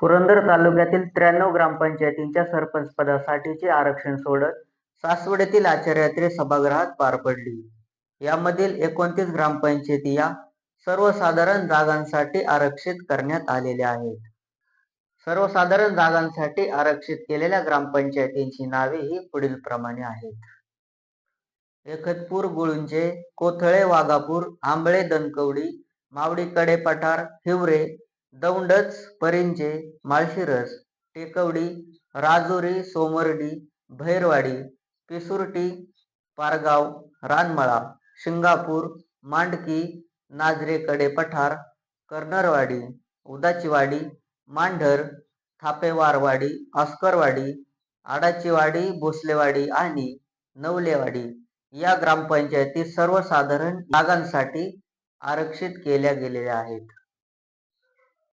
पुरंदर तालुक्यातील त्र्याण्णव ग्रामपंचायतींच्या सरपंचपदासाठीचे आरक्षण सोडत सासवडेतील आचार्यात्रे सभागृहात पार पडली. यामधील एकोणतीस ग्रामपंचायती या सर्वसाधारण जागांसाठी आरक्षित करण्यात आलेल्या आहेत. सर्वसाधारण जागांसाठी आरक्षित केलेल्या ग्रामपंचायतींची नावे ही पुढीलप्रमाणे आहेत. एकतपूर गुळुंजे, कोथळे वाघापूर, आंबळे दनकवडी मावडी कडेपठार, हिवरे, दौंडच परिंजे, माळशिरस, टेकवडी, राजुरी सोमर्डी, भैरवाडी, पिसुर्टी, पारगाव, रानमळा, शिंगापूर, मांडकी, नाझरे कडेपठार, कर्नरवाडी, उदाचीवाडी, मांढर, थापेवारवाडी, ऑस्करवाडी, आडाचीवाडी, भोसलेवाडी आणि नवलेवाडी या ग्रामपंचायती सर्वसाधारण जागांसाठी आरक्षित केल्या गेलेल्या आहेत.